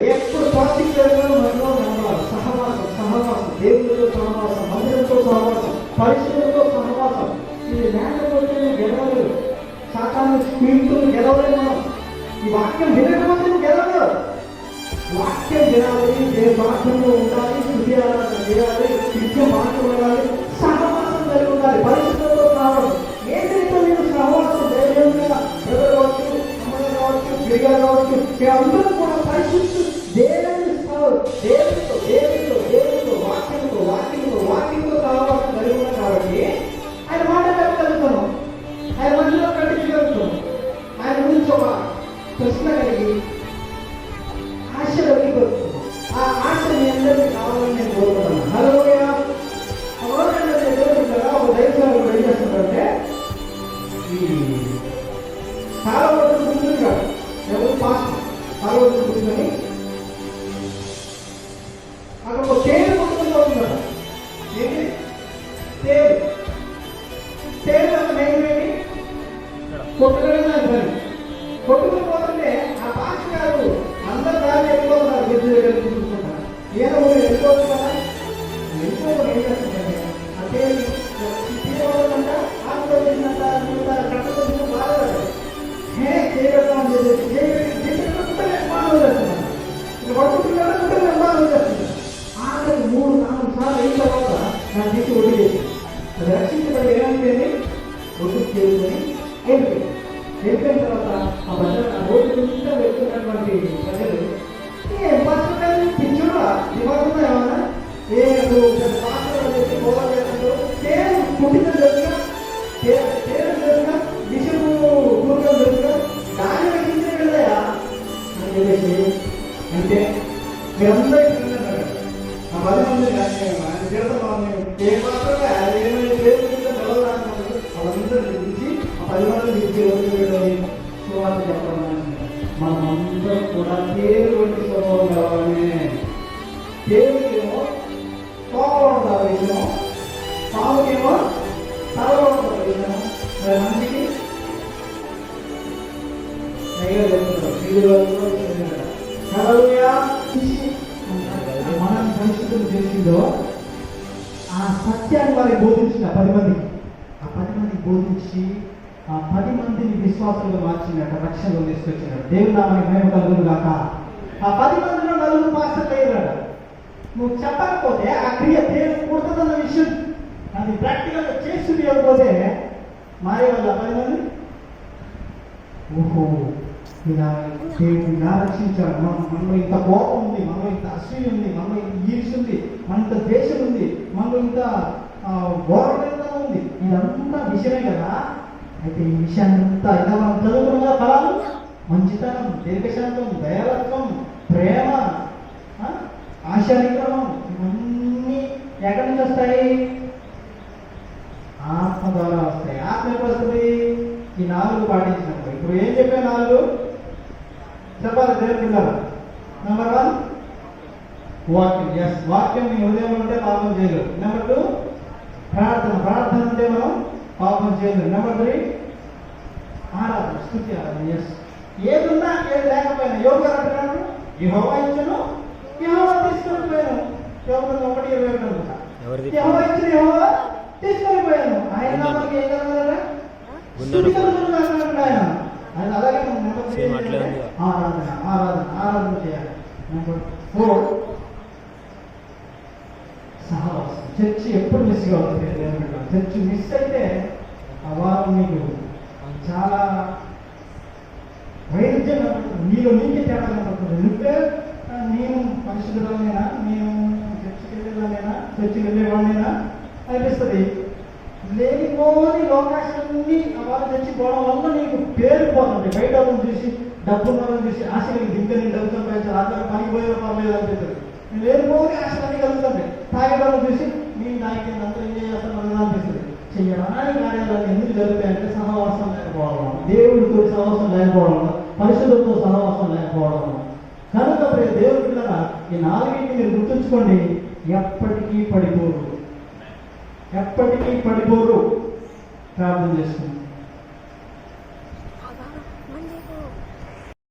ఎప్పుడు పార్టీలో మనలో నమ్మాలి సహవాసం సహవాసం దేవుడితో సహవాసం మందిరంతో సహవాసం పరిశుభ్రతో సహవాసం. ఇది లేకపోతే గెలవలేదు గెలవలేవు సాతాను స్పీడ్తో గెలవలేవు మనం. ఈ వాక్యం వినకపోతే నువ్వు వాక్యం వినాలి దేని మార్గంలో ఉండాలి స్థుతి ఆరాధన చేయాలి మార్గం ఉండాలి సహవాసం కలిగి ఉండాలి పరిశుభ్రతో సహవాసం. ఏదైతే నేను సహవాసం దేవుడిగా ఎవరు కావచ్చు అమ్మ కావచ్చు గిరిగారు కావచ్చు అందరూ కూడా పరిశుద్ధ దేవుని సహ- దేవునితో దేవునితో దేవునితో వాక్యంతో వాక్యంతో వాక్యంతో సహవాసం కలిగి ఉన్నాం కాబట్టి ఆయన మాట్లాడగలుగుతాను ఆయన మధ్యలో కట్టించగలుగుతాను ఆయన గురించి ఒక ప్రశ్న కలిగి ఆశ కలిగిపోతుంది ఆ ఆశ మీ అందరికీ కావాలని నేను కోరుకుంటున్నాను. హలో ఒక దైవసాలు ఏం చేస్తున్నారంటే చాలా రోజులు కూర్చుని కాదు ఎవరు పాస్ చాలా రోజులు కూర్చొని తేలు తేలు మెయిన్ ఏంటి కొట్టుకోవడం పని కొట్టుకుని పోతుంటే ఆ పాస్ గారు అందరు దారి వెళ్ళిపోతున్నారు బ్రిడ్జ్ దగ్గర చూసుకుంటారు ఈయన ఊరు వెళ్ళిపోతుంది కదా వెళ్ళిపోవడం ఏం చేస్తుందంటే అంటే మూడు నాలుగు సార్లు అయిన తర్వాత నా తీసి ఒడి రక్షించబడి ఏమైపోయింది ఒడ్డు చేసుకొని వెళ్ళిపోయింది వెళ్ళిపోయిన తర్వాత ఆ ప్రజలు రోడ్డు మీద వెళ్తున్నటువంటి ప్రజలు ఏ పాత్ర పిచ్చుడా ఇవ్వకుండా ఏమన్నా ఏ నువ్వు పెద్ద కేవలం పుట్టిన కేవలం దాన్ని అని చెప్పేసి అంటే మీరందరికీ పది మంది ఆయన పది మంది సువార్త చెప్పడం మనమందరం కూడా పేరు వంటి స్వభావం కావాలి. పేరుకేమో కోపం ఉండాలి విషయం పాముకేమో తలలో మరి ఉందో ఆ సత్యాన్ని వారికి బోధించిన పది మందికి ఆ పది మందికి బోధించి ఆ పది మందిని విశ్వాసంలో మార్చినట్ట రక్షణలో తీసుకొచ్చినట్టు దేవుడు నామానికి మేము కలుగురు కాక ఆ పది మందిలో నలుగురు పాస్టర్ లేరట నువ్వు చెప్పకపోతే ఆ క్రియ దేవుడు పుడుతుందన్న విషయం. అది ప్రాక్టికల్గా చేస్తుంది ఇవ్వకపోతే మారే వాళ్ళ పది మంది? ఓహో. ఇలా దేవుడు ఇలా రక్షించాడు మనం మనలో ఇంత కోపం ఉంది మనలో ఇంత అశ్విని ఉంది మనలో ఇంత ఈర్ష ఉంది మనంత ద్వేషం ఉంది మనలో ఇంత గౌరవం ఉంది ఇదంతా విషయమే కదా అయితే ఈ విషయాన్నంతా ఇలా మనం చదువుకున్న కదా ఫలాలు మంచితనం దీర్ఘశాంతం దయాలత్వం ప్రేమ ఆశానిక్రమం ఇవన్నీ ఎక్కడి నుంచి వస్తాయి ఆత్మ ద్వారా వస్తాయి. ఆత్మ ఎప్పుడు వస్తుంది ఈ నాలుగు పాటించినప్పుడు. ఇప్పుడు ఏం చెప్పే నాలుగు? చెప్పాలి దేవుడు పిల్లలు. నెంబర్ వన్ వాక్యం. ఎస్ వాక్యం మీ హృదయంలో ఉంటే పాపం చేయలేరు. నెంబర్ టూ ప్రార్థన. ప్రార్థన ఉంటే మనం పాపం చేయలేరు. నెంబర్ త్రీ ఆరాధన. స్థుతి ఆరాధన. ఎస్ ఏది ఉన్నా ఏది లేకపోయినా యోగ అంటున్నాడు యహోవా ఇచ్చను యహోవా తీసుకొని పోయాను ఒకటి ఇరవై ఒకటి అనుకుంటా. యెహోవా ఇచ్చిన యెహోవా తీసుకొని పోయాను ఆయన నామానికి ఏం కలగలరా స్థుతి ఆయన అలాగే మనం నెంబర్ త్రీ సేమ్ అట్లే ఉంది. ఆరాధన ఆరాధన ఆరాధన చేయాలి. నెంబర్ ఫోర్ సహవాసం. చర్చి ఎప్పుడు మిస్ అవుతుంది చర్చి మిస్ అయితే ఆ వారం మీకు చాలా వైరుధ్యం కనపడుతుంది నీలో నీకే తేడా కనపడుతుంది. నువ్వే నేను పరిశుద్ధులనేనా నేను చర్చికి వెళ్ళేదానేనా చర్చికి వెళ్ళేవాడినేనా? అనిపిస్తుంది. లేనిపోని లోకాశాన్ని వాళ్ళు తెచ్చి పోవడం వల్ల నీకు పేరు పోతుంది. బయట వాళ్ళని చూసి డబ్బున్న వాళ్ళని చూసి ఆశ కలిగి దిగ్గని డబ్బు సంపాదించాలి అందరూ పనికి పోయిన పర్లేదు అనిపిస్తుంది లేనిపోని ఆశలన్నీ కలుగుతుంది తాగేవాళ్ళని చూసి మీ నాయకులు అందరూ ఏం చేస్తాను అనిపిస్తుంది చెయ్యడానికి కార్యాలు ఎందుకు జరుగుతాయంటే సహవాసం లేకపోవడం దేవుడితో సహవాసం లేకపోవడం పరిశుద్ధంతో సహవాసం లేకపోవడం కనుక ప్రియ దేవుడి పిల్లల ఈ నాలుగింటిని మీరు గుర్తుంచుకోండి. ఎప్పటికీ పడిపోరు. ఎప్పటికీ పడిపోరు. ప్రార్థన చేసుకుంటాం